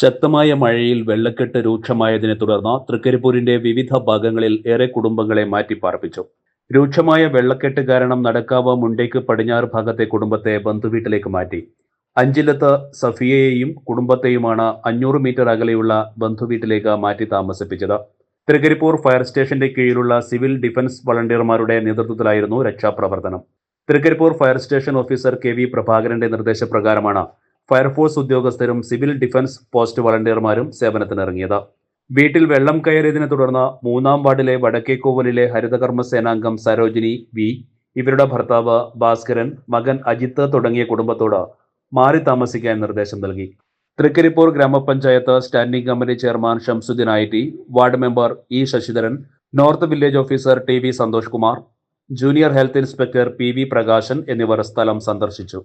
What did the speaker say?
ശക്തമായ മഴയിൽ വെള്ളക്കെട്ട് രൂക്ഷമായതിനെ തുടർന്ന് തൃക്കരിപ്പൂരിന്റെ വിവിധ ഭാഗങ്ങളിൽ ഏറെ കുടുംബങ്ങളെ മാറ്റിപ്പാർപ്പിച്ചു. രൂക്ഷമായ വെള്ളക്കെട്ട് കാരണം നടക്കാവ് മുണ്ടേക്ക് പടിഞ്ഞാറ് ഭാഗത്തെ കുടുംബത്തെ ബന്ധുവീട്ടിലേക്ക് മാറ്റി. അഞ്ചിലത്ത് സഫിയയെയും കുടുംബത്തെയുമാണ് അഞ്ഞൂറ് മീറ്റർ അകലെയുള്ള ബന്ധുവീട്ടിലേക്ക് മാറ്റി താമസിപ്പിച്ചത്. തൃക്കരിപ്പൂർ ഫയർ സ്റ്റേഷന്റെ കീഴിലുള്ള സിവിൽ ഡിഫൻസ് വളണ്ടിയർമാരുടെ നേതൃത്വത്തിലായിരുന്നു രക്ഷാപ്രവർത്തനം. Thrikaripur fire station officer K V പ്രഭാകരന്റെ നിർദ്ദേശപ്രകാരമാണ് ഫയർഫോഴ്സ് ഉദ്യോഗസ്ഥരും സിവിൽ ഡിഫൻസ് പോസ്റ്റ് വളണ്ടിയർമാരും സേവനത്തിനിറങ്ങിയത്. വീട്ടിൽ വെള്ളം കയറിയതിനെ തുടർന്ന് മൂന്നാം വാർഡിലെ വടക്കേക്കോവലിലെ ഹരിതകർമ്മ സേനാംഗം സരോജിനി വി. ഇവരുടെ ഭർത്താവ് ഭാസ്കരൻ മകൻ അജിത്ത് തുടങ്ങിയ കുടുംബത്തോട് മാറി താമസിക്കാൻ നിർദ്ദേശം നൽകി. Trikaripur grama panchayat standing committee chairman Shamsuddin I T ward member E Sasidharan north village officer T V Santhosh Kumar junior health inspector P V Prakashan എന്നിവർ സ്ഥലം സന്ദർശിച്ചു.